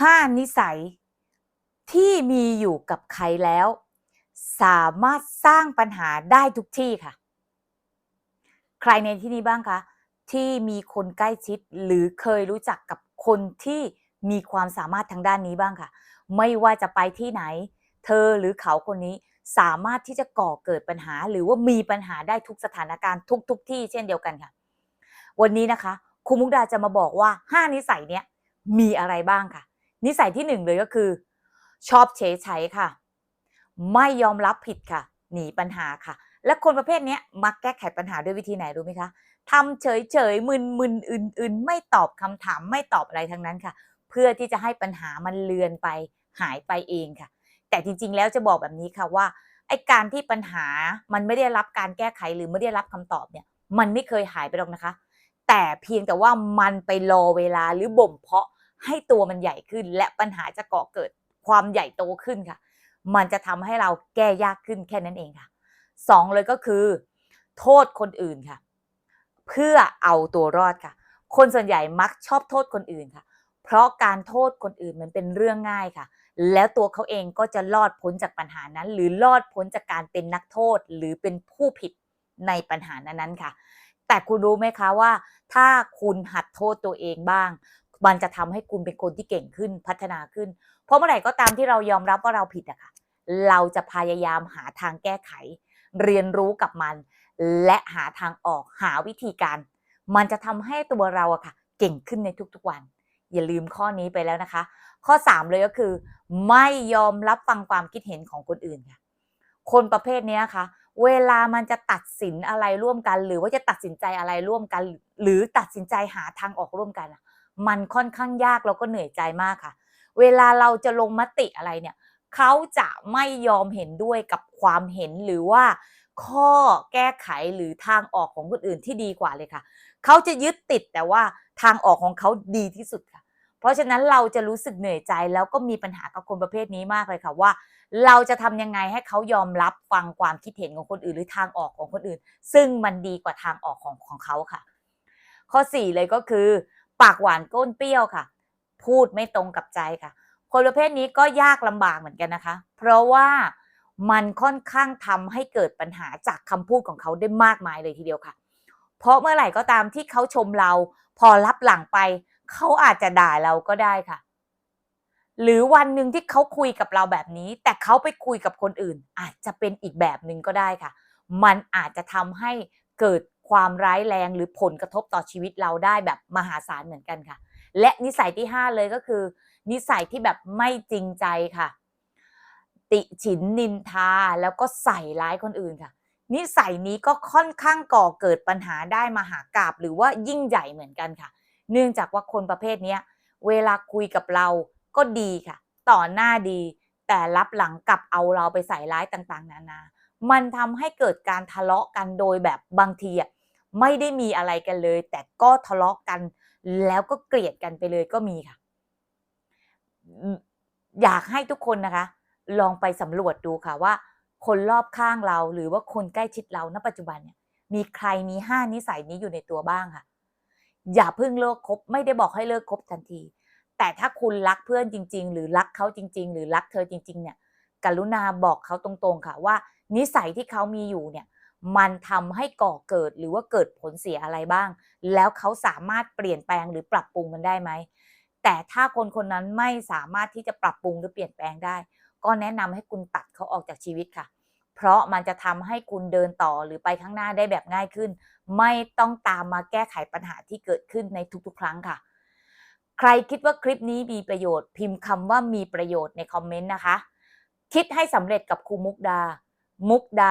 5นิสัยที่มีอยู่กับใครแล้ว สามารถสร้างปัญหาได้ทุกที่ค่ะ ใครในที่นี้บ้างคะ ที่มีคนใกล้ชิดหรือเคยรู้จักกับคนที่มีความสามารถทางด้านนี้บ้างค่ะ ไม่ว่าจะไปที่ไหน เธอหรือเขาคนนี้สามารถที่จะก่อเกิดปัญหา หรือว่ามีปัญหาได้ทุกสถานการณ์ทุกๆทที่เช่นเดียวกันค่ะ วันนี้นะคะครูมุกดาจะมาบอกว่า 5 นิสัยเนี้ยมีอะไรบ้างค่ะ นิสัยที่หนึ่งเลยก็คือ ชอบเฉยใช้ค่ะ ไม่ยอมรับผิดค่ะ หนีปัญหาค่ะ และคนประเภทนี้มักแก้ไขปัญหาด้วยวิธีไหนรู้ไหมคะทำเฉยเฉยมึนมึนอื่น ๆ ไม่ตอบคำถามไม่ตอบอะไรทั้งนั้นค่ะ เพื่อที่จะให้ปัญหามันเลือนไปหายไปเองค่ะ แต่จริง ๆ แล้วจะบอกแบบนี้ค่ะว่าไอ้การที่ปัญหามันไม่ได้รับการแก้ไขหรือไม่ได้รับคำตอบเนี่ย มันไม่เคยหายไปหรอกนะคะ แต่เพียงแต่ว่ามันไปรอเวลาหรือบ่มเพาะ ให้ตัวมันใหญ่ขึ้น และปัญหาจะก่อเกิดความใหญ่โตขึ้นค่ะ มันจะทำให้เราแก้ยากขึ้นแค่นั้นเองค่ะสองเลยก็คือ โทษคนอื่นค่ะ เพื่อเอาตัวรอดค่ะ คนส่วนใหญ่มักชอบโทษคนอื่นค่ะ เพราะการโทษคนอื่นมันเป็นเรื่องง่ายค่ะ แล้วตัวเขาเองก็จะรอดพ้นจากปัญหานั้น หรือรอดพ้นจากการเป็นนักโทษหรือเป็นผู้ผิดในปัญหานั้นๆค่ะ แต่คุณรู้ไหมคะว่า ถ้าคุณหัดโทษตัวเองบ้าง มันจะทำให้คุณเป็นคนที่เก่งขึ้นพัฒนาขึ้น เพราะเมื่อไหร่ก็ตามที่เรายอมรับว่าเราผิดอะค่ะ เราจะพยายามหาทางแก้ไข เรียนรู้กับมัน และหาทางออกหาวิธีการ มันจะทำให้ตัวเราอะค่ะ เก่งขึ้นในทุกๆวัน อย่าลืมข้อนี้ไปแล้วนะคะ ข้อ 3 เลยก็คือ ไม่ยอมรับฟังความคิดเห็นของคนอื่นค่ะคนประเภทนี้ยค่ะ เวลามันจะตัดสินอะไรร่วมกัน หรือว่าจะตัดสินใจอะไรร่วมกัน หรือตัดสินใจหาทางออกร่วมกันอะ มันค่อนข้างยากแล้วก็เหนื่อยใจมากค่ะ เวลาเราจะลงมติอะไรเนี่ยเขาจะไม่ยอมเห็นด้วยกับความเห็นหรือว่าข้อแก้ไขหรือทางออกของคนอื่นที่ดีกว่าเลยค่ะ เขาจะยึดติดแต่ว่าทางออกของเขาดีที่สุดค่ะ เพราะฉะนั้นเราจะรู้สึกเหนื่อยใจแล้วก็มีปัญหากับคนประเภทนี้มากเลยค่ะว่า เราจะทำยังไงให้เขายอมรับฟังความคิดเห็นของคนอื่น หรือทางออกของคนอื่น ซึ่งมันดีกว่าทางออกของของเขาค่ะ ข้อ 4 เลยก็คือ ปากหวานก้นเปรี้ยวค่ะ พูดไม่ตรงกับใจค่ะ คนประเภทนี้ก็ยากลำบากเหมือนกันนะคะ เพราะว่ามันค่อนข้างทำให้เกิดปัญหาจากคำพูดของเขาได้มากมายเลยทีเดียวค่ะ เพราะเมื่อไหร่ก็ตามที่เขาชมเรา พอรับหลังไป เขาอาจจะด่าเราก็ได้ค่ะ หรือวันหนึ่งที่เขาคุยกับเราแบบนี้ แต่เขาไปคุยกับคนอื่น อาจจะเป็นอีกแบบหนึ่งก็ได้ค่ะ มันอาจจะทำให้เกิด ความร้ายแรงหรือผลกระทบต่อชีวิตเราได้แบบมหาศาลเหมือนกันค่ะ และนิสัยที่ 5 เลยก็คือ นิสัยที่แบบไม่จริงใจค่ะ ติฉินนินทาแล้วก็ใส่ร้ายคนอื่นค่ะ นิสัยนี้ก็ค่อนข้างก่อเกิดปัญหาได้มหากราบหรือว่ายิ่งใหญ่เหมือนกันค่ะ เนื่องจากว่าคนประเภทนี้เวลาคุยกับเราก็ดีค่ะ ต่อหน้าดี แต่รับหลังกลับเอาเราไปใส่ร้ายต่างๆ นานา มันทำให้เกิดการทะเลาะกันโดยแบบบางทีอะ ไม่ได้มีอะไรกันเลย แต่ก็ทะเลาะกัน แล้วก็เกลียดกันไปเลยก็มีค่ะ อยากให้ทุกคนนะคะ ลองไปสำรวจดูค่ะว่า คนรอบข้างเราหรือว่าคนใกล้ชิดเราณปัจจุบันเนี่ย มีใครมีห้านิสัยนี้อยู่ในตัวบ้างค่ะ อย่าเพิ่งเลิกคบไม่ได้บอกให้เลิกคบทันที แต่ถ้าคุณรักเพื่อนจริง ๆ หรือรักเขาจริง ๆ หรือรักเธอจริง ๆ เนี่ย กรุณาบอกเขาตรงๆค่ะว่า นิสัยที่เขามีอยู่เนี่ย มันทำให้ก่อเกิดหรือว่าเกิดผลเสียอะไรบ้าง แล้วเขาสามารถเปลี่ยนแปลงหรือปรับปรุงมันได้ไหม แต่ถ้าคนคนนั้นไม่สามารถที่จะปรับปรุงหรือเปลี่ยนแปลงได้ ก็แนะนำให้คุณตัดเขาออกจากชีวิตค่ะ เพราะมันจะทำให้คุณเดินต่อหรือไปข้างหน้าได้แบบง่ายขึ้น ไม่ต้องตามมาแก้ไขปัญหาที่เกิดขึ้นในทุกๆ ครั้งค่ะ ใครคิดว่าคลิปนี้มีประโยชน์ พิมพ์คำว่ามีประโยชน์ในคอมเมนต์นะคะ คิดให้สำเร็จกับครูมุกดา มุกด